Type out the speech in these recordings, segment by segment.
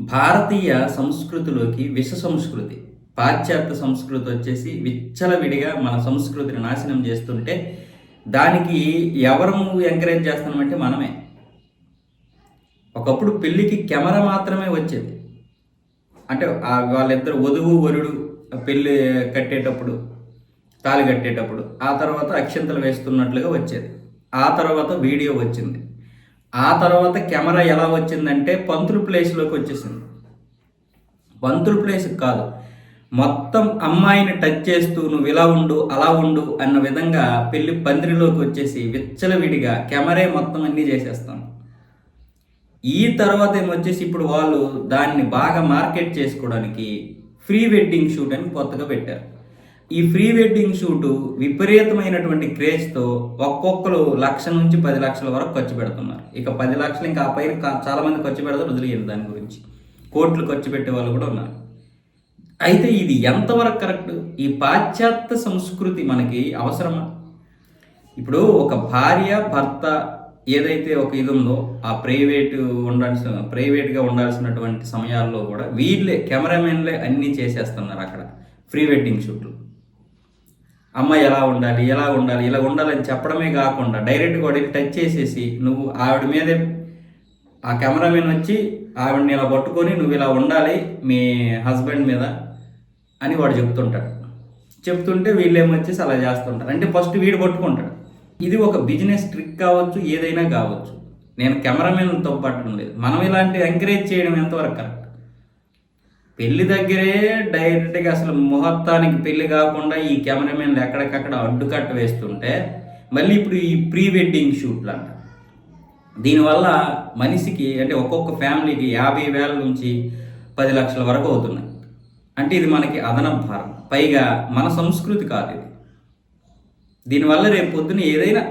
భారతీయ సంస్కృతిలోకి విష సంస్కృతి పాశ్చాత్య సంస్కృతి వచ్చేసి విచ్చలవిడిగా మన సంస్కృతిని నాశనం చేస్తుంటే దానికి ఎవరు ఎంకరేజ్ చేస్తున్నామంటే మనమే. ఒకప్పుడు పెళ్ళికి కెమెరా మాత్రమే వచ్చేది. అంటే ఆ వాళ్ళిద్దరు వధువు వరుడు పెళ్ళి కట్టేటప్పుడు తాళి కట్టేటప్పుడు ఆ తర్వాత అక్షంతలు వేస్తున్నట్లుగా వచ్చేది. ఆ తర్వాత వీడియో వచ్చింది. ఆ తర్వాత కెమెరా ఎలా వచ్చిందంటే పంతులు ప్లేస్లోకి వచ్చేసింది. పంతులు ప్లేస్ కాదు. మొత్తం అమ్మాయిని టచ్ చేస్తూ నువ్వు ఇలా ఉండు అలా ఉండు అన్న విధంగా పెళ్ళి పందిరిలోకి వచ్చేసి విచ్చలవిడిగా కెమెరా మొత్తం అన్నీ చేసేస్తాం. ఈ తర్వాత ఏమొచ్చేసి ఇప్పుడు వాళ్ళు దాన్ని బాగా మార్కెట్ చేసుకోవడానికి ఫ్రీ వెడ్డింగ్ షూట్ అని కొత్తగా పెట్టారు. ఈ ప్రీ వెడ్డింగ్ షూటు విపరీతమైనటువంటి క్రేజ్తో ఒక్కొక్కరు లక్ష నుంచి పది లక్షల వరకు ఖర్చు పెడుతున్నారు. ఇక పది లక్షలు ఇంకా ఆ పైన చాలామంది ఖర్చు పెడతారు వదిలేయరు దాని గురించి. కోట్లు ఖర్చు పెట్టే వాళ్ళు కూడా ఉన్నారు. అయితే ఇది ఎంతవరకు కరెక్ట్? ఈ పాశ్చాత్య సంస్కృతి మనకి అవసరమా? ఇప్పుడు ఒక భార్య భర్త ఏదైతే ఒక ఇది ఉందో ఆ ప్రైవేట్ ఉండాల్సిన ప్రైవేట్గా ఉండాల్సినటువంటి సమయాల్లో కూడా వీళ్ళే కెమెరామెన్లే అన్నీ చేసేస్తున్నారు అక్కడ. ప్రీ వెడ్డింగ్ షూట్లు. అమ్మాయి ఎలా ఉండాలి ఎలా ఉండాలి ఇలా ఉండాలని చెప్పడమే కాకుండా డైరెక్ట్గా వాడి టచ్ చేసేసి నువ్వు ఆవిడ మీదే ఆ కెమెరామెన్ వచ్చి ఆవిడని ఇలా పట్టుకొని నువ్వు ఇలా ఉండాలి మీ హస్బెండ్ మీద అని వాడు చెప్తుంటాడు. చెప్తుంటే వీళ్ళేమొచ్చేసి అలా చేస్తుంటారు. అంటే ఫస్ట్ వీడు పట్టుకుంటాడు. ఇది ఒక బిజినెస్ ట్రిక్ కావచ్చు ఏదైనా కావచ్చు. నేను కెమెరామెన్ తప్పట్టడం లేదు. మనం ఇలాంటి ఎంకరేజ్ చేయడం ఎంతవరకు కరెక్ట్ పెళ్ళి దగ్గరే డైరెక్ట్గా అసలు ముహూర్తానికి పెళ్ళి కాకుండా ఈ కెమెరామెన్లు ఎక్కడికక్కడ అడ్డుకట్ట వేస్తుంటే మళ్ళీ ఇప్పుడు ఈ ప్రీ వెడ్డింగ్ షూట్లు అంట దీనివల్ల మనిషికి అంటే ఒక్కొక్క ఫ్యామిలీకి యాభై వేల నుంచి పది లక్షల వరకు అవుతున్నాయి. అంటే ఇది మనకి అదనపు భారం. పైగా మన సంస్కృతి కాదు ఇది. దీనివల్ల రేపు పొద్దున ఏదైనా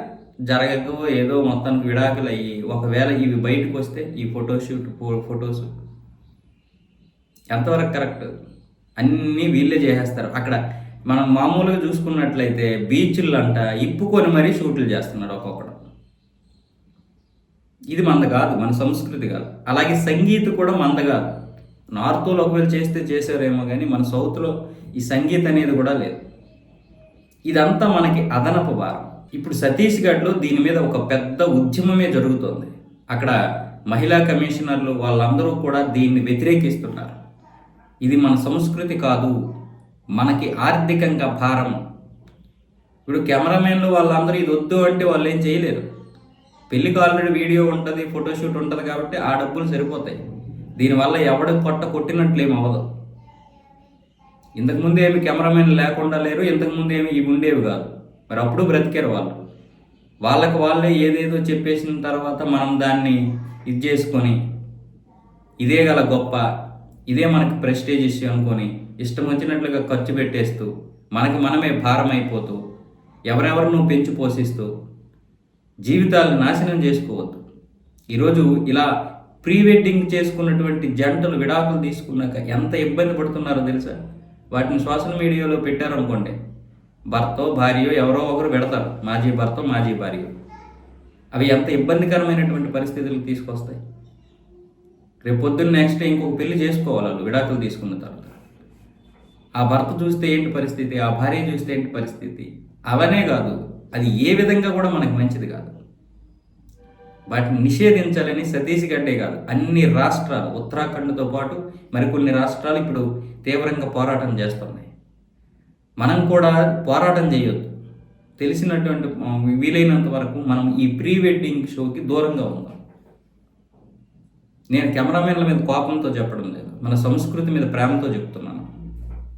జరగకో ఏదో మొత్తానికి విడాకులు అయ్యి ఒకవేళ ఇవి బయటకు వస్తే ఈ ఫోటోషూట్ ఫొటోస్ ఎంతవరకు కరెక్ట్? అన్నీ వీళ్ళే చేసేస్తారు. అక్కడ మనం మామూలుగా చూసుకున్నట్లయితే బీచ్లు అంట ఇప్పుకొని మరీ షూట్లు చేస్తున్నారు ఒక్కొక్కడు. ఇది మంద కాదు మన సంస్కృతి కాదు. అలాగే సంగీత కూడా మంద కాదు. నార్త్లో ఒకవేళ చేస్తే చేసారేమో కానీ మన సౌత్లో ఈ సంగీత అనేది కూడా లేదు. ఇదంతా మనకి అదనపు భారం. ఇప్పుడు ఛత్తీస్గఢ్లో దీని మీద ఒక పెద్ద ఉద్యమమే జరుగుతోంది. అక్కడ మహిళా కమిషనర్లు వాళ్ళందరూ కూడా దీన్ని వ్యతిరేకిస్తున్నారు. ఇది మన సంస్కృతి కాదు మనకి ఆర్థికంగా భారం. ఇప్పుడు కెమెరామెన్లు వాళ్ళందరూ ఇది వద్దు అంటే వాళ్ళు ఏం చేయలేరు. పెళ్ళికి ఆల్రెడీ వీడియో ఉంటుంది ఫోటోషూట్ ఉంటుంది కాబట్టి ఆ డబ్బులు సరిపోతాయి. దీనివల్ల ఎవడు పొట్ట కొట్టినట్లు ఏమి అవ్వదు. ఇంతకుముందు ఏమి కెమెరామెన్ లేకుండా లేరు ఇంతకుముందు ఏమి ఇవి ఉండేవి కాదు. మరి అప్పుడు బ్రతికారు వాళ్ళు. వాళ్ళకు వాళ్ళే ఏదేదో చెప్పేసిన తర్వాత మనం దాన్ని ఇది చేసుకొని ఇదే గల గొప్ప ఇదే మనకి ప్రెస్టేజ్ ఇష్యూ అనుకొని ఇష్టం వచ్చినట్లుగా ఖర్చు పెట్టేస్తూ మనకి మనమే భారం అయిపోతూ పెంచి పోషిస్తూ జీవితాలు నాశనం చేసుకోవద్దు. ఈరోజు ఇలా ప్రీ వెడ్డింగ్ చేసుకున్నటువంటి జంటలు విడాకులు తీసుకున్నాక ఎంత ఇబ్బంది పడుతున్నారో తెలుసా? వాటిని సోషల్ మీడియాలో పెట్టారనుకోండి భర్తో భార్యో ఎవరో ఒకరు పెడతారు మాజీ భర్త మాజీ భార్య. అవి ఎంత ఇబ్బందికరమైనటువంటి పరిస్థితులకు తీసుకొస్తాయి? రేపు పొద్దున్న నెక్స్ట్ ఇంకొక పెళ్ళి చేసుకోవాలి వాళ్ళు విడాకులు తీసుకున్న తర్వాత. ఆ భర్త చూస్తే ఏంటి పరిస్థితి? ఆ భార్య చూస్తే ఏంటి పరిస్థితి? అవనే కాదు అది ఏ విధంగా కూడా మనకు మంచిది కాదు. వాటిని నిషేధించాలని సతీష్ గడ్డే కాదు అన్ని రాష్ట్రాలు ఉత్తరాఖండ్తో పాటు మరికొన్ని రాష్ట్రాలు ఇప్పుడు తీవ్రంగా పోరాటం చేస్తున్నాయి. మనం కూడా పోరాటం చేయొద్దు. తెలిసినటువంటి వీలైనంత వరకు మనం ఈ ప్రీ వెడ్డింగ్ షోకి దూరంగా ఉందాం. నేను కెమెరామెన్ల మీద కోపంతో చెప్పడం లేదు. మన సంస్కృతి మీద ప్రేమతో చెప్తున్నాను.